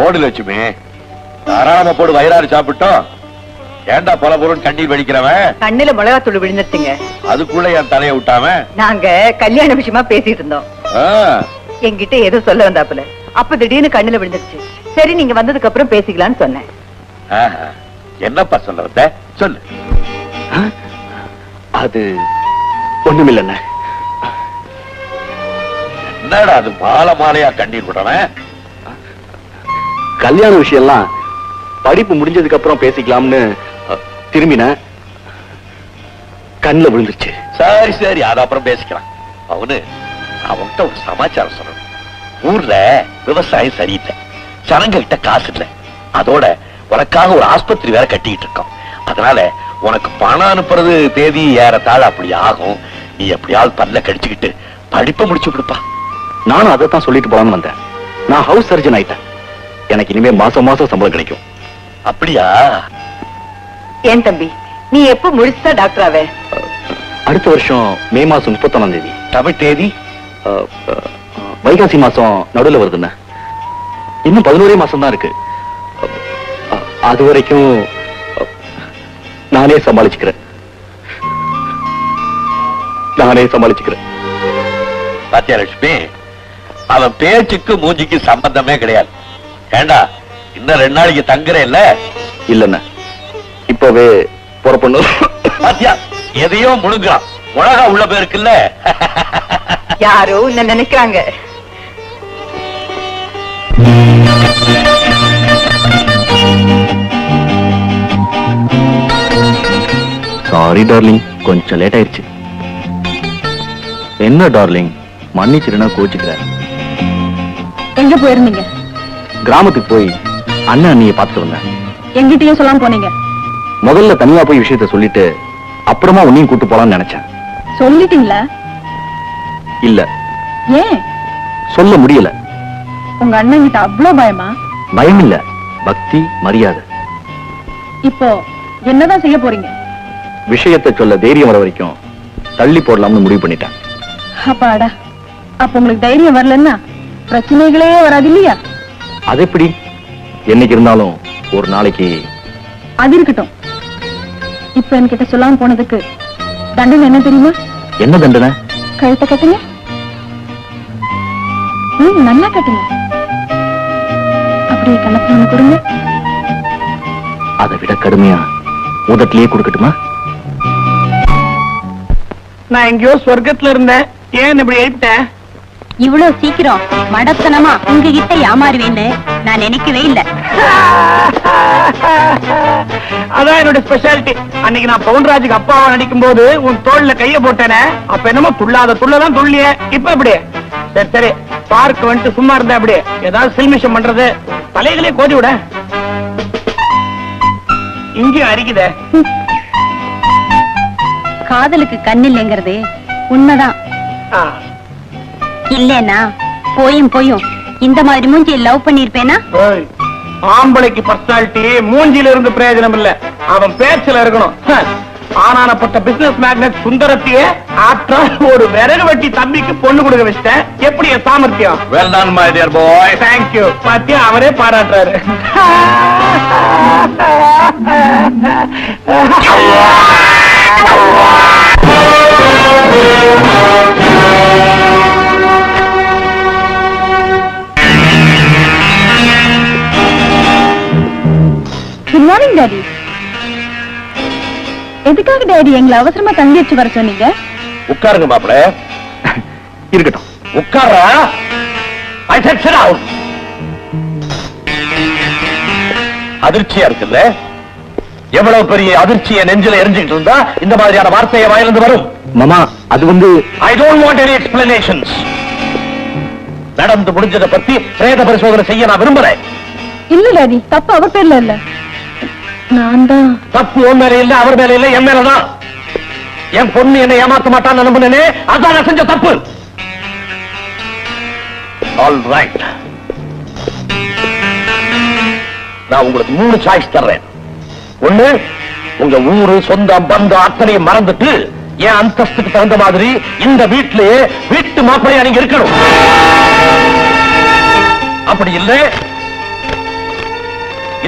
போடு லட்சுமி. தாராளமா போடு வயிறாறு சாப்பிட்டோம். ஏன்டா பல பொருள் கண்ணீர் வடிக்கிறவன்? கண்ணுல மிளகாத்தூள் விழுந்துருச்சுங்க. அதுக்குள்ள என் தலையை விட்டாம? நாங்க கல்யாண விஷயமா பேசிட்டு இருந்தோம். ஆ, என்கிட்ட ஏதோ சொல்ல வந்தாப்புல. அப்ப திடீர்னு கண்ணுல விழுந்துருச்சு. சரி நீங்க வந்ததுக்கு அப்புறம் பேசிக்கலாம்னு சொன்னேன். என்னப்பா சொல்ல. வந்த சொல்லு அது ஒண்ணுமில்லைண்ணே. என்னடா அது மாலை மாலையா கண்ணீர் விடுறவன்? கல்யாண விஷயம்லாம் படிப்பு முடிஞ்சதுக்கு அப்புறம் பேசிக்கலாம்னு திரும்பினேன் கண்ணுல விழுந்துருச்சு. சரி சரி அது அப்புறம் பேசிக்கலாம். அவனு அவன்கிட்ட ஒரு சமாச்சாரம் சொல்லணும். ஊர்ல விவசாயம் சரியில்லை. ஜனங்க கிட்ட காசு இல்ல. அதோட உனக்காக ஒரு ஆஸ்பத்திரி வேற கட்டிக்கிட்டு இருக்கோம் அதனால உனக்கு பணம் அனுப்புறது தேதி ஏறத்தாழ அப்படி ஆகும். நீ எப்படியாவது பல்ல கடிச்சுக்கிட்டு படிப்பை முடிச்சு விடுப்பா நானும் அதை தான் சொல்லிட்டு போலான்னு வந்தேன். நான் ஹவுஸ் சர்ஜன் ஆயிட்டேன். எனக்கு இனிமே மாசம் மாசம் சம்பளம் கிடைக்கும். அப்படியா? ஏன் தம்பி? நீ எப்ப முடிச்சுதா டாக்டர் ஆவே? அடுத்த வருஷம் மே மாசம் முப்பத்தொன்னாம் தேதி. தமிழ் தேதி? வைகாசி மாசம் நடுவுல வருதுண்ணே இன்னும் பதினோரே மாசம் தான் இருக்கு. அது வரைக்கும் நானே சமாளிச்சுக்கிறேன். நானே சமாளிச்சுக்கிறேன். பாத்தியா லட்சுமி? அவன் பேச்சுக்கு மூஞ்சிக்கு சம்பந்தமே கிடையாது. ஏண்டா இன்னும் ரெண்டு நாளைக்கு தங்குறேன் இல்ல? இல்லண்ணே. இப்பவே புறப்படணும். பாத்தியா எதையோ முழுங்குறான் மிளகா உள்ள பேருக்குல்ல யாரோ என்ன நினைக்கிறாங்க. சாரி டார்லிங் கொஞ்சம் லேட் ஆயிருச்சு என்ன டார்லிங் மன்னிச்சிருனா கோச்சுக்கிறேன். எங்க போயிருந்தீங்க? கிராமத்துக்கு போய் அண்ணன் அண்ணியை பார்த்துட்டு வந்தேன். எங்கிட்டயும் சொல்லாம போனீங்க. முதல்ல தனியா போய் விஷயத்த சொல்லிட்டு அப்புறமா உன்னையும் கூட்டு போலாம்னு நினைச்சேன். சொல்லிட்டீங்களா? இல்ல. ஏன்? சொல்ல முடியல. உங்க அண்ணன் கிட்ட அவ்வளவு பயமா? பயம் இல்ல. பக்தி மரியாதை. இப்போ என்னதான் செய்ய போறீங்க? விஷயத்தை சொல்ல தைரியம் வர வரைக்கும் தள்ளி போடலாம்னு முடிவு பண்ணிட்டேன். அப்பாடா. அப்ப உங்களுக்கு தைரியம் வரலன்னா பிரச்சனைகளே வராது இல்லையா? அது எப்படி என்னைக்கு இருந்தாலும் ஒரு நாளைக்கு. அது இருக்கட்டும். இப்ப என்கிட்ட சொல்லாம போனதுக்கு தண்டனை என்ன தெரியுமா? என்ன தண்டனை? கழுத்தை கட்டுங்க. நல்லா கட்டுங்க. அப்படியே கண்ணத்துல கொடுங்க. அதை விட கடுமையா உதட்டிலேயே கொடுக்கட்டுமா? நான் எங்கேயோ சொர்க்கத்துல இருந்தேன். ஏன் இப்படி எழுப்பிட்டேன் இவ்வளவு சீக்கிரம் மடத்தனமா உங்ககிட்ட ஏமாறுவேன்னு நான் நினைக்கவே இல்ல. அதான் என்னோட ஸ்பெஷாலிட்டி அன்னைக்கு நான் பவுன்ராஜுக்கு அப்பாவா நடிக்கும் போது உன் தோல்ல கைய போட்டேனே அப்ப என்னமோ துள்ளாத துள்ளதான் துள்ளிய. இப்ப எப்படி? சரி சரி. பார்க் வந்துட்டு சும்மா இருந்தா அப்படி ஏதாவது சில்மிஷம் பண்றது? தலைகளே கோதி விட. இங்கேயும் அரிக்குதே. காதலுக்கு கண் இல்லைங்கிறது உண்மைதான். ஆ, இல்லேனா போயும் போயும் இந்த மாதிரி மூஞ்சி லவ் பண்ணிருப்பேனா ஆம்பளைக்கு பர்சனாலிட்டி மூஞ்சில இருந்து பிரயோஜனம் இல்ல. அவன் பேச்சுல இருக்கணும். ஆனானப்பட்ட பிசினஸ் மேக்னட் சுந்தரத்தையே ஆற்றா ஒரு விறகு வெட்டி தம்பிக்கு பொண்ணு கொடுக்க வச்சிட்டேன். எப்படி சாமர்த்தியம்? Well done my dear boy thank you பாத்தியா அவரே பாராட்டுறாரு. குட் மார்னிங் டாடி எதுக்காக டாடி எங்களை அவசரமா தங்கி வச்சு வர சொன்னீங்க? உட்காருங்க மாப்பிள. இருக்கட்டும். உட்காரா அதிர்ச்சியா இருக்குல்ல? எவ்வளவு பெரிய அதிர்ச்சியை நெஞ்சில எரிஞ்சுக்கிட்டு இருந்தா இந்த மாதிரியான வார்த்தையை வாயிலிருந்து வரும். மாமா அது வந்து I don't want any explanations நடந்து முடிஞ்சதை பத்தி பிரேத பரிசோதனை செய்ய நான் விரும்புறேன். இல்ல டாடி தப்பு அவர் பேர்ல இல்ல. நான் தான் தப்பு உன் மேல இல்ல அவர் மேல இல்ல என் மேலதான். என் பொண்ணு என்னை ஏமாத்த மாட்டான்னு நம்பினே அதான் நான் செஞ்ச தப்பு. ஆல் ரைட் நான் உங்களுக்கு மூணு சாய்ஸ் தர்றேன். ஒண்ணு உங்க ஊரு சொந்தம் பந்தம் அத்தனையும் மறந்துட்டு என் அந்தஸ்துக்கு தகுந்த மாதிரி இந்த வீட்டிலேயே வீட்டு மாப்பிள்ளையா நீங்க இருக்கணும். அப்படி இல்லை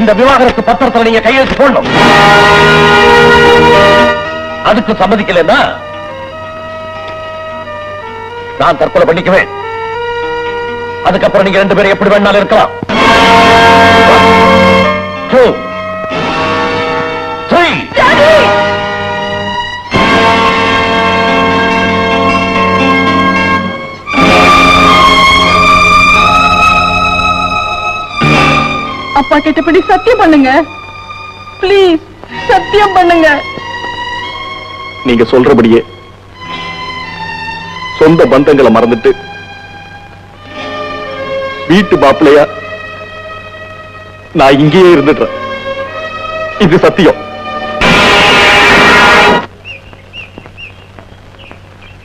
இந்த விவாகரத்து பத்திரத்துல நீங்க கையெழுத்து போடணும். அதுக்கு சம்மதிக்கலன்னா நான் தற்கொலை பண்ணிக்குவேன். அதுக்கப்புறம் நீங்க ரெண்டு பேரும் எப்படி வேணாலும் இருக்கலாம். அப்பா கிட்டபடி சத்தியம் பண்ணுங்க. ப்ளீஸ் சத்தியம் பண்ணுங்க. நீங்க சொல்றபடியே சொந்த பந்தங்களை மறந்துட்டு வீட்டு மாப்பிள்ளையா நான் இங்கேயே இருந்துடுறேன். இது சத்தியம்.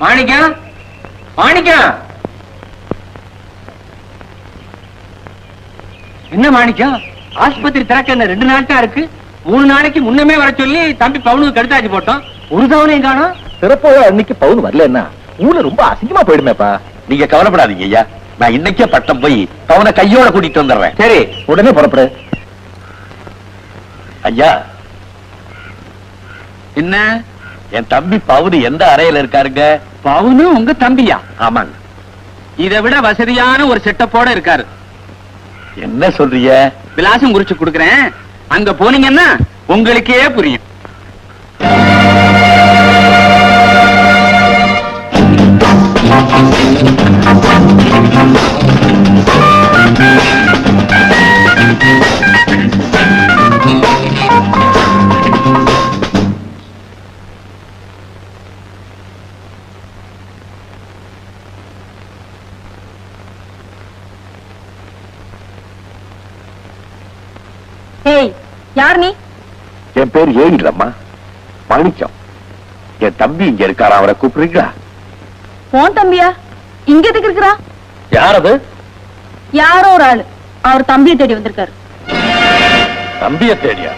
மாணிக்கம்? மாணிக்கம்? என்ன மாணிக்கம்? ஆஸ்பத்திரி திறக்க என்ன ரெண்டு நாள் தான் இருக்கு? மூணு நாளைக்கு முன்னமே வர சொல்லி தம்பி பவுனுக்கு கடுத்தாச்சு போட்டோம். ஒரு தவணையும் காணும். சிறப்போ அன்னைக்கு பவுன் வரலன்னா ஊர்ல ரொம்ப அசிங்கமா போயிடுமேப்பா. நீங்க கவலைப்படாதீங்க ஐயா. நான் இன்னைக்கே பட்டம் போய் பவுனை கையோட கூட்டிட்டு வந்துடுறேன். சரி உடனே புறப்படு. ஐயா. என்ன? என் தம்பி பவுனு எந்த அறையில இருக்காருங்க? பவுனு உங்க தம்பியா? ஆமாங்க. இதை விட வசதியான ஒரு செட்டப்போட இருக்காரு. என்ன சொல்றீங்க? விலாசம் குறிச்சு கொடுக்கறேன். அங்க போனீங்கன்னா உங்களுக்கே புரியும். ஏய் பேர் ஏயிலம்மா மாணிக்கம் என் தம்பி இங்க இருக்காரா? அவரை கூப்பிடுறீங்களா? போன் தம்பியா? இங்க எதுக்கு இருக்கிறா? யார் அது யாரோ ஒரு ஆளு. அவர் தம்பியை தேடி வந்திருக்காரு. தம்பிய தேடியா?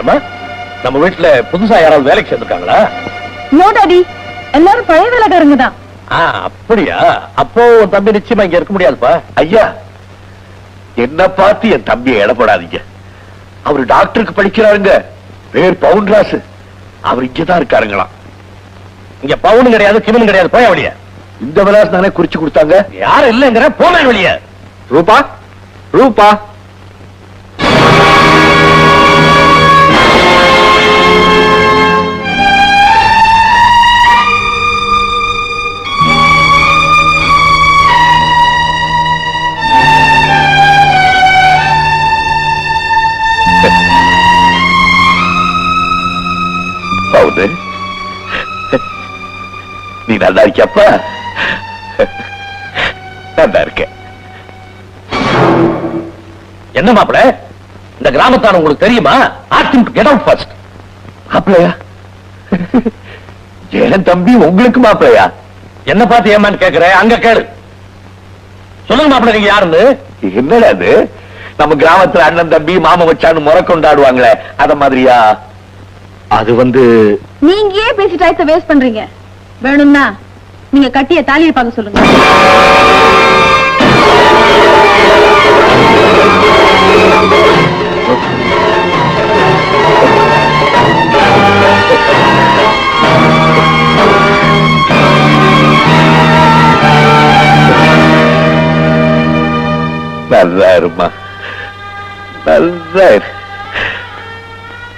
ஏமா நம்ம வீட்டுல புதுசா யாராவது வேலைக்கு சேர்ந்திருக்காங்களா? நோ டாடி எல்லாரும் பழைய வேலைக்காரங்க தான். அப்படியா? அப்போ தம்பி நிச்சயமா இங்க இருக்க முடியாதுப்பா. ஐயா என்ன பார்த்து என் தம்பியை இடப்படாதீங்க அவரு டாக்டருக்கு படிக்கிறாருங்க. பேர் பவுன்ராசு. அவர் இங்கதான் இருக்காருங்களாம். இங்க பவுன் கிடையாது கிமன் கிடையாது. போய வழிய இந்த விலாசம் தானே குறிச்சு கொடுத்தாங்க. யாரும் இல்லைங்கிற போன வழிய ரூபா? ரூபா? நல்லா இருக்கியாப்பா? நல்லா இருக்கேன். என்ன மாப்பிள? இந்த கிராமத்தான உங்களுக்கு தெரியுமா? ஆஸ்க் கெட் அவுட் ஃபர்ஸ்ட் மாப்பிளையா? ஏன் தம்பி உங்களுக்கு மாப்பிளையா? என்ன பார்த்து ஏமான்னு கேக்குற? அங்க கேளு. சொல்லுங்க மாப்பிள்ள நீங்க யாருன்னு? என்னடா அது? நம்ம கிராமத்துல அண்ணன் தம்பி மாமா வச்சான்னு முறை கொண்டாடுவாங்களே அத மாதிரியா? அது வந்து நீங்க ஏன் பேசி டயத்தை வேஸ்ட் பண்றீங்க. வேணும்னா நீங்க கட்டிய தாலியை பார்க்க சொல்லுங்க. நல்லா இருமா. நல்லா இரு.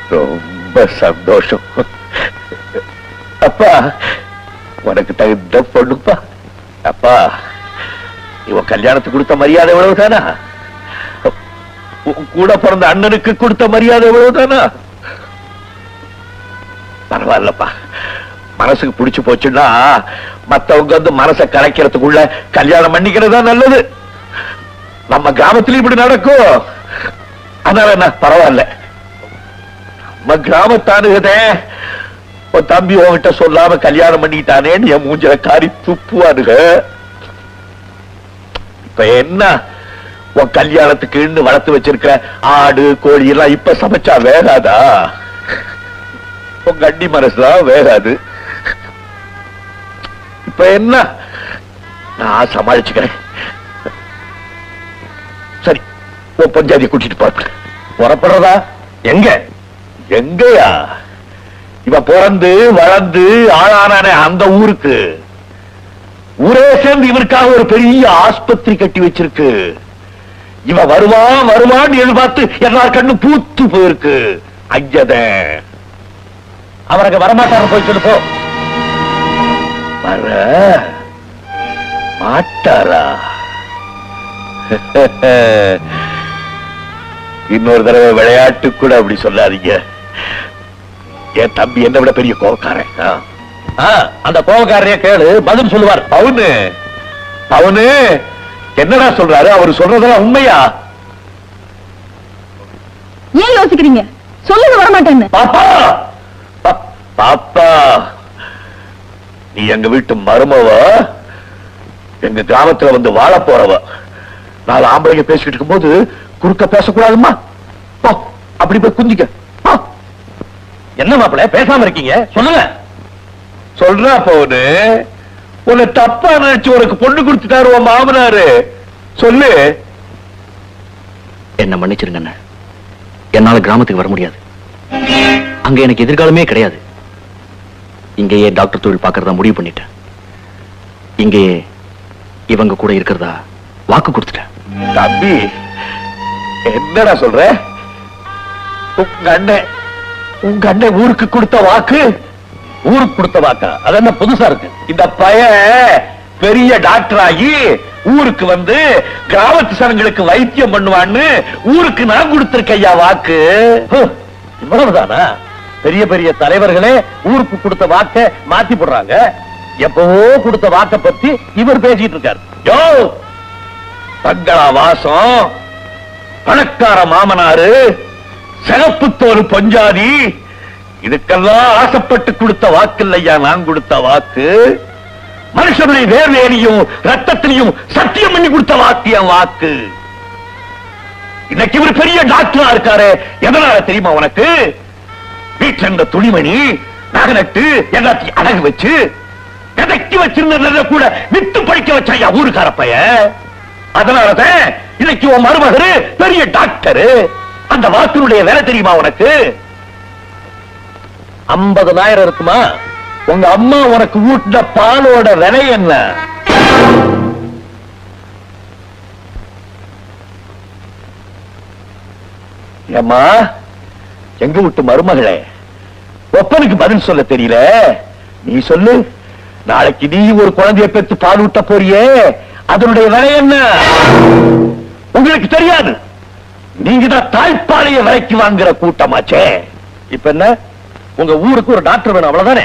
ரொம்ப சந்தோஷம். அப்பா உனக்கு தகுந்த பொண்ணுப்பா. அப்பா இவன் கல்யாணத்துக்கு கொடுத்த மரியாதை எவ்வளவுதானா? கூட பிறந்த அண்ணனுக்கு கொடுத்த மரியாதை எவ்வளவுதானா? பரவாயில்லப்பா. மனசுக்கு பிடிச்சு போச்சுன்னா மத்தவங்க வந்து மனசை கலைக்கிறதுக்குள்ள கல்யாணம் பண்ணிக்கிறதா நல்லது. நம்ம கிராமத்துல இப்படி நடக்கும். அதனால என்ன பரவாயில்ல. நம்ம கிராமத்தானுகதே உன் தம்பி உன்கிட்ட சொல்லாம கல்யாணம் பண்ணிட்டானேன்னு என் மூஞ்சில காரி துப்புவானுங்க. இப்ப என்ன உன் கல்யாணத்துக்குன்னு வளர்த்து வச்சிருக்கிற ஆடு கோழி எல்லாம் இப்ப சமைச்சா வேகாதா? உன் கண்டி மனசுதான் வேகாது. இப்ப என்ன? நான் சமாளிச்சுக்கிறேன். சரி உன் பஞ்சாதி கூட்டிட்டு புறப்படு புறப்படுறதா? எங்க? எங்கயா? இவ பிறந்து வளர்ந்து ஆளானானே அந்த ஊருக்கு. ஊரே சேர்ந்து இவருக்காக ஒரு பெரிய ஆஸ்பத்திரி கட்டி வச்சிருக்கு. இவ வருவான் வருவான்னு எதிர்பார்த்து எல்லார் கண்ணு பூத்து போயிருக்கு. ஐயத. அவருக்கு வரமாட்டாரு போய் சொல்லு போ. வர. மாட்டாரா? இன்னொரு தடவை விளையாட்டு கூட அப்படி சொல்லாதீங்க. என் தம்பி என்ன விட பெரிய. ஆ, அந்த கோவக்காரரைய கேளு பதில் சொல்லுவார். அவனு அவனு என்னடா சொல்றாரு? அவர் சொல்றதெல்லாம் உண்மையா? ஏன் யோசிக்கிறீங்க? சொல்லுங்க வரமாட்டேன்னு. பாப்பா! பா- பாப்பா! நீ எங்க வீட்டு மருமவ? எங்க கிராமத்துல வந்து வாழ போறவ? நாலு ஆம்பளைங்க பேசிக்கிட்டு இருக்கும்போது குறுக்க பேசக்கூடாதும்மா போ அப்படி போய் குந்திக்க. என்ன மாப்பிள பேசாம இருக்கீங்க? சொல்லுங்க. சொல்றா போனு. உன்னை தப்பா நினைச்சு உனக்கு பொண்ணு கொடுத்துட்டாரு உன் மாமனாரு. சொல்லு. என்ன மன்னிச்சிருங்க அண்ணா. என்னால கிராமத்துக்கு வர முடியாது. அங்க எனக்கு எதிர்காலமே கிடையாது. இங்கேயே டாக்டர் தொழில் பார்க்கறதா முடிவு பண்ணிட்டேன். இங்கேயே இவங்க கூட இருக்கிறதா வாக்கு கொடுத்துட்டேன். தம்பி என்னடா சொல்ற? உங்க அண்ணன் உங்க அண்ணன் ஊருக்கு கொடுத்த வாக்கு? ஊருக்கு கொடுத்த வாக்கா? அது என்ன புதுசா இருக்கு? இந்த பய பெரிய டாக்டர் ஆகி ஊருக்கு வந்து கிராமத்து சனங்களுக்கு வைத்தியம் பண்ணுவான்னு ஊருக்கு நான் கொடுத்திருக்கேன் ஐயா வாக்கு. இவ்வளவுதானா? பெரிய பெரிய தலைவர்களே ஊருக்கு கொடுத்த வாக்க மாத்தி போடுறாங்க. எப்பவோ கொடுத்த வாக்க பத்தி இவர் பேசிட்டு இருக்காரு. யோ தங்களா வாசம் பணக்கார மாமனாரு சிறப்பு தோல் பொஞ்சாதி. இதுக்கெல்லாம் ஆசைப்பட்டு கொடுத்த வாக்கு இல்லையா நான் கொடுத்த வாக்கு. மனுஷனுடைய வேர்வையிலையும் ரத்தத்திலையும் சத்தியம் பண்ணி கொடுத்த வாக்கு என் வாக்கு. இன்னைக்கு இவர் பெரிய டாக்டரா இருக்காரு. எதனால தெரியுமா உனக்கு? வீட்டுல இருந்த துணிமணி நகனட்டு எல்லாத்தையும் அழகு வச்சு எதைக்கு வச்சிருந்த கூட வித்து படிக்க வச்சாயா ஊருக்கார பைய அதனாலதான் இன்னைக்கு உன் மருமகரு பெரிய டாக்டரு. அந்த வாசனுடைய வேலை தெரியுமா உனக்கு? ஐம்பதனாயிரம் இருக்குமா? உங்க அம்மா உனக்கு ஊட்டின பாலோட விலை என்ன? ஏம்மா எங்க விட்டு மருமகளே ஒப்பனுக்கு பதில் சொல்ல தெரியல. நீ சொல்லு நாளைக்கு நீ ஒரு குழந்தைய பெற்று பால் ஊட்ட போறியே அதனுடைய விலை என்ன? உங்களுக்கு தெரியாது. நீங்க தான் தாய்ப்பாளைய விலைக்கு வாங்குற கூட்டமாச்சே. இப்ப என்ன? உங்க ஊருக்கு ஒரு டாக்டர் வேணும் அவ்வளவுதானே?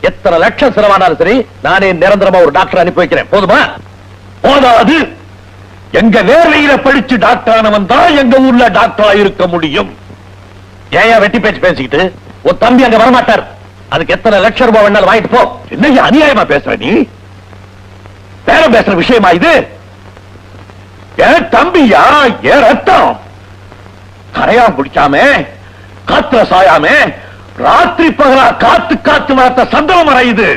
எத்தனை லட்சம் செலவானாலும் சரி நானே நிரந்தரமா ஒரு டாக்டர் அனுப்பி வைக்கிறேன். போதுமா? போதாது. எங்க வேலையில படிச்சு டாக்டர் ஆனவன் தான் எங்க ஊர்ல டாக்டரா இருக்க முடியும். ஏன் வெட்டி பேச்சு பேசிக்கிட்டு ஒரு தம்பி அங்க வரமாட்டார். அதுக்கு எத்தனை லட்சம் ரூபாய் வேணாலும் வாங்கிட்டு போ. என்ன அநியாயமா பேசுற நீ? பேரம் பேசுற விஷயமா இது? என் தம்பியா? என் ரத்தம்? கரையாம் பிடிக்காம காத்துல சாயாம ராத்திரி பகலா காத்து காத்து வளர்த்த சந்தன மரம் இது.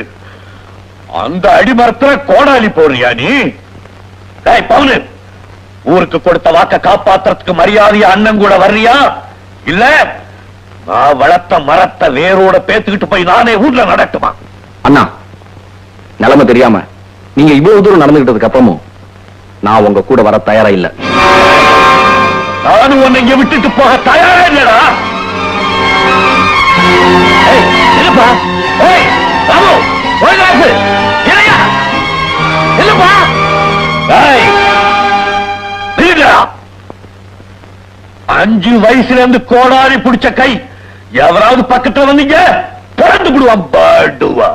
அந்த அடிமரத்துல கோடாலி போடுறியா நீ? பவுனு ஊருக்கு கொடுத்த வாக்க காப்பாத்துறதுக்கு மரியாதையா அண்ணன் கூட வர்றியா? இல்ல நான் வளர்த்த மரத்தை வேரோட பேத்துக்கிட்டு போய் நானே ஊர்ல நடட்டுமா? அண்ணா நிலைமை தெரியாம நீங்க இவ்வளவு தூரம் நடந்துகிட்டதுக்கு அப்புறமும் நான் உங்க கூட வர தயாரா இல்லை. நானும் உன்னை இங்க விட்டுட்டு போக தயாரா இல்லடா இல்லப்பா ஏய், ராமு, இல்லையா? இல்லப்பா. ஏய், நில்லுடா. அஞ்சு வயசுல இருந்து கோடாரி பிடிச்ச கை எவராவது பக்கத்துல வந்தீங்க பிறந்து விடுவான் பாடுவா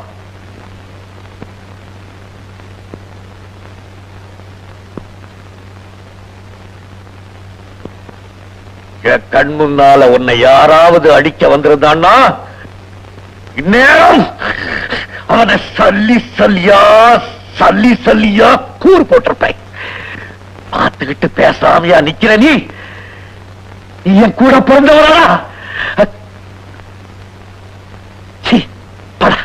என் கண் முன்னால உன்னை யாராவது அடிக்க வந்திருந்தான்னா இந்நேரம் அவனை சல்லி சல்லியா சல்லி சல்லியா கூறு போட்டிருப்பேன். பார்த்துக்கிட்டு பேசாமையா நிக்கிற நீ என் கூட பிறந்தவரா படா.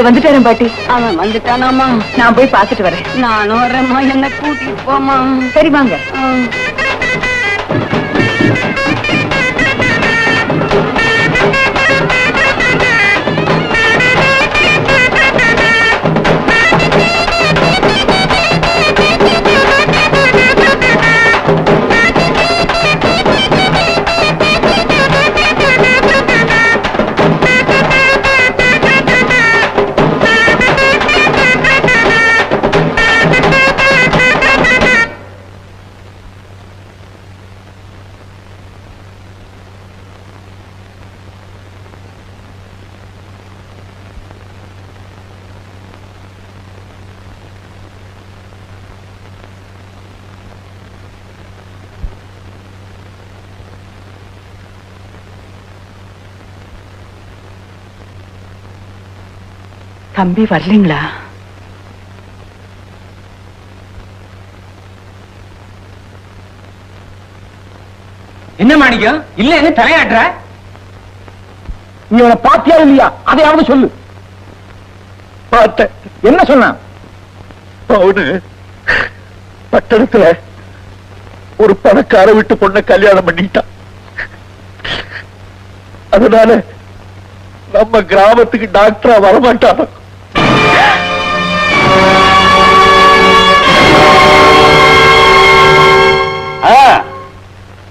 அவரு வந்துட்டாரு பாட்டி. அவன் வந்துட்டானாமா நான் போய் பார்த்துட்டு வரேன். நானும் வரேம்மா. என்ன கூட்டிட்டு போமா சரி வாங்க. தம்பி வரலீங்களா? என்ன மாணிக்கம் இல்ல என்ன தலையாட்டுற? நீ அவனை பாத்தியா இல்லையா? அதையாவது சொல்லு. பார்த்தேன். என்ன சொன்னான் அவனு பட்டணத்துல ஒரு பணக்கார விட்டு பொண்ண கல்யாணம் பண்ணிட்டான். அதனால நம்ம கிராமத்துக்கு டாக்டரா வரமாட்டான்.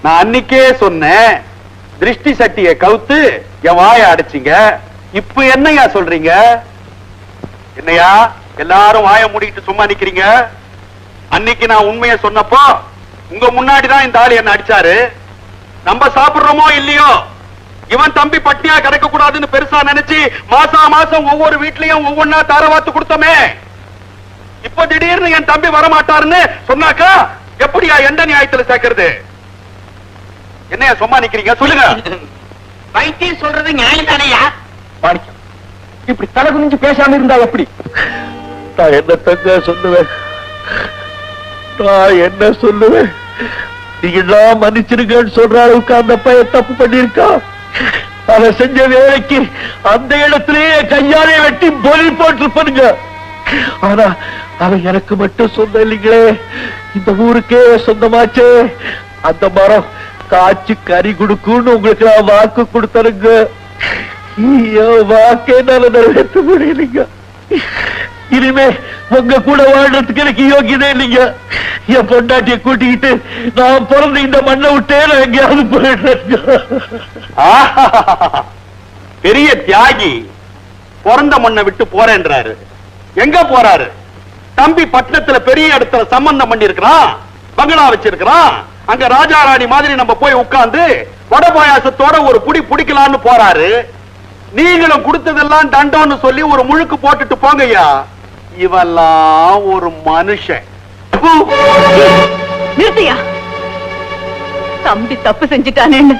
நான் அன்னைக்கே சொன்னேன் திருஷ்டி சட்டியை கவுத்து என் வாயை அடைச்சிங்க. இப்ப என்னையா சொல்றீங்க? என்னையா எல்லாரும் வாயை மூடிட்டு சும்மா நிக்கிறீங்க? அன்னைக்கு நான் உண்மையை சொன்னப்போ உங்க முன்னாடி தான் இந்த ஆள் என்ன அடிச்சாரு. நம்ம சாப்பிடுறோமோ இல்லையோ? இவன் தம்பி பட்டியா கிடைக்க கூடாதுன்னு பெருசா நினைச்சு மாசா மாசம் ஒவ்வொரு வீட்லயும் ஒவ்வொன்னா தாரவாத்து கொடுத்தோமே. இப்ப திடீர்னு என் தம்பி வரமாட்டாருன்னு சொன்னாக்கா எப்படியா எந்த நியாயத்துல சேர்க்கறது? என்னையா சும்மா நிக்கிறீங்க? சொல்லுங்க. வைத்தியம் சொல்றது நியாயம் தானையா மாணிக்கம் இப்படி தலை குனிஞ்சு பேசாம இருந்தா எப்படி? நான் என்ன தங்க சொல்லுவேன்? நான் என்ன சொல்லுவேன்? நீங்கெல்லாம் மன்னிச்சிருங்கன்னு சொல்ற அளவுக்கு அந்த பையன் தப்பு பண்ணிருக்கான் அவன் செஞ்ச வேலைக்கு அந்த இடத்திலேயே கையாலே வெட்டி பொலி போட்டிருப்பானுங்க. ஆனா அவன் எனக்கு மட்டும் சொந்தம் இல்லைங்களே. இந்த ஊருக்கே சொந்தமாச்சே. அந்த மரம் காய்ச்சி கறி கொடுக்கும்னு உங்களுக்கு நான் வாக்கு கொடுத்தருங்க. வாக்கே என்னால நிறைவேற்ற முடியலைங்க. இனிமே உங்க கூட வாழ்றதுக்கு எனக்கு யோகியதே இல்லைங்க. என் பொண்டாட்டிய கூட்டிக்கிட்டு நான் பிறந்து இந்த மண்ணை விட்டே நான் எங்கேயாவது போயிடுறேன் பெரிய தியாகி பிறந்த மண்ணை விட்டு போறேன்றாரு. எங்க போறாரு? தம்பி பட்டணத்துல பெரிய இடத்துல சம்பந்தம் பண்ணி இருக்கிறான் பங்களா வச்சிருக்கிறான். அங்க ராஜா ராணி மாதிரி நம்ம போய் உட்கார்ந்து வட பாயாசத்தோட ஒரு புடி பிடிக்கலாம்னு போறாரு. நீங்களும் கொடுத்ததெல்லாம் தண்டம்னு சொல்லி ஒரு முழுக்கு போட்டுட்டு போங்கய்யா. இவெல்லாம் ஒரு மனுஷன். நிறுத்தியா தம்பி தப்பு செஞ்சுட்டானேன்னு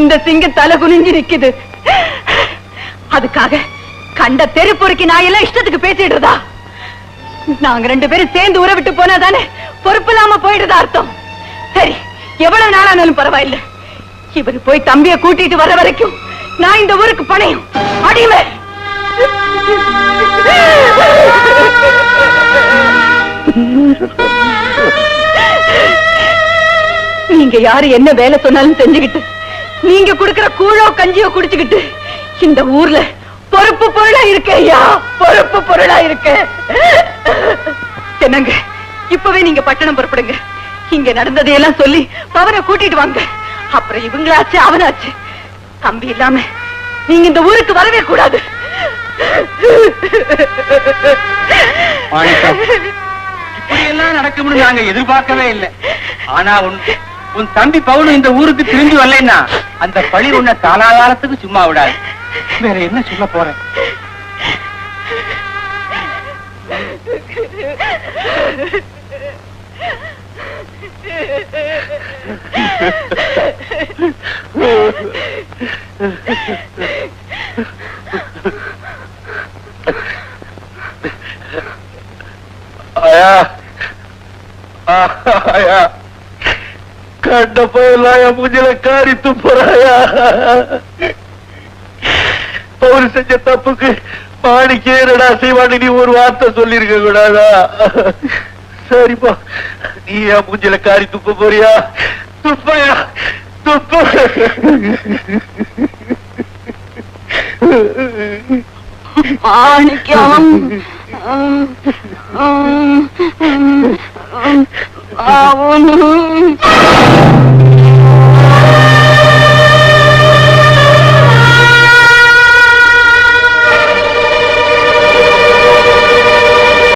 இந்த சிங்க தலை குனிஞ்சு நிக்குது. அதுக்காக கண்ட தெரு பொறுக்கி நான் எல்லாம் இஷ்டத்துக்கு பேசிடுறதா? நாங்க ரெண்டு பேரும் சேர்ந்து உறவிட்டு விட்டு பொறுப்பு இல்லாம போயிடுதா அர்த்தம். சரி எவ்வளவு நாளானாலும் பரவாயில்ல. இவர் போய் தம்பிய கூட்டிட்டு வர வரைக்கும் நான் இந்த ஊருக்கு பணையும். அடிமை நீங்க யாரு என்ன வேலை சொன்னாலும் செஞ்சுக்கிட்டு நீங்க குடுக்கிற கூழோ கஞ்சியோ குடிச்சுக்கிட்டு இந்த ஊர்ல பொறுப்பு பொருளா இருக்க ஐயா பொறுப்பு பொருளா இருக்க. என்னங்க இப்பவே நீங்க பட்டணம் புறப்படுங்க. இங்க நடந்ததையெல்லாம் சொல்லி பவனை கூட்டிட்டு வாங்க. அப்புறம் இவங்களாச்சு அவனாச்சு. தம்பி இல்லாம நீங்க இந்த ஊருக்கு வரவே கூடாது. மாணிக்கம் இப்படி எல்லாம் நடக்கும்னு நாங்க எதிர்பார்க்கவே இல்லை. ஆனா ஒண்ணு உன் தம்பி பவுலும் இந்த ஊருக்கு திரும்பி வரலைன்னா அந்த பழி உன்னை காலாகாலத்துக்கு சும்மா விடாது. வேற என்ன சொல்ல போறேன் ஆயா ஆயா கண்ட போயெல்லாம் என் மூஞ்சில காரி துப்புறாயா பவுல் செஞ்ச தப்புக்கு மாணிக்கே என்னடா செய்வாண்டி நீ ஒரு வார்த்தை சொல்லிருக்க கூடாதா சரிப்பா நீ என் மூஞ்சில காரி துப்ப போறியா துப்பையா துப்பு மாணிக்கம் அவனு